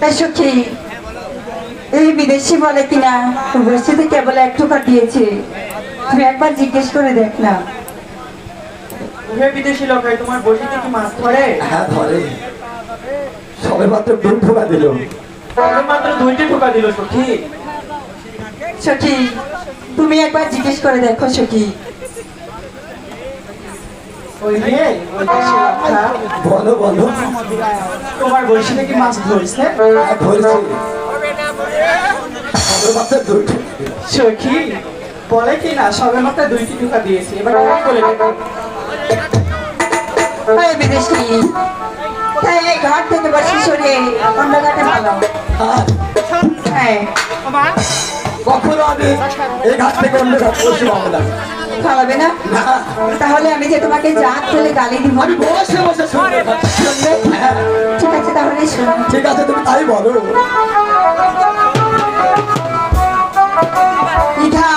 তাই সখী এই বিদেশি বলে কিনা বসিতে কেবল এক টোকা দিয়েছে। তুই একবার জিজ্ঞেস করে দেখ না। বিদেশি লোকাই তোমার বসিতে কি মাছ ধরে? হ্যাঁ ধরে। সবে মাত্র দুধ ঢোকা দিল। মাত্র দুইটি ঠোকা দিল সখী। সখী তুমি একবার জিজ্ঞেস করে দেখো সখী। বলো বলো তোমার বসিতে কি মাছ ধরছে? হ্যাঁ ধরেছে সবে মাত্র দুধ ঢোকা দিল। সখী বলে কি না সবে মাত্র দুইটি ঠোকা দিয়েছে এবার বলে বিদেশি তাই এই ঘাট থেকে বসে সরে অন্য ঘাটে ভালো। হ্যাঁ, কখনো আমি এই ঘাট থেকে অন্য ঘাট বসে খাওয়াবে না? না, তাহলে আমি যে তোমাকে যা ফেলে গালি দিব। বসে বসে শুনব শুনবে? ঠিক আছে তাহলে শোনো। ঠিক আছে তুমি তাই বলো। ইধা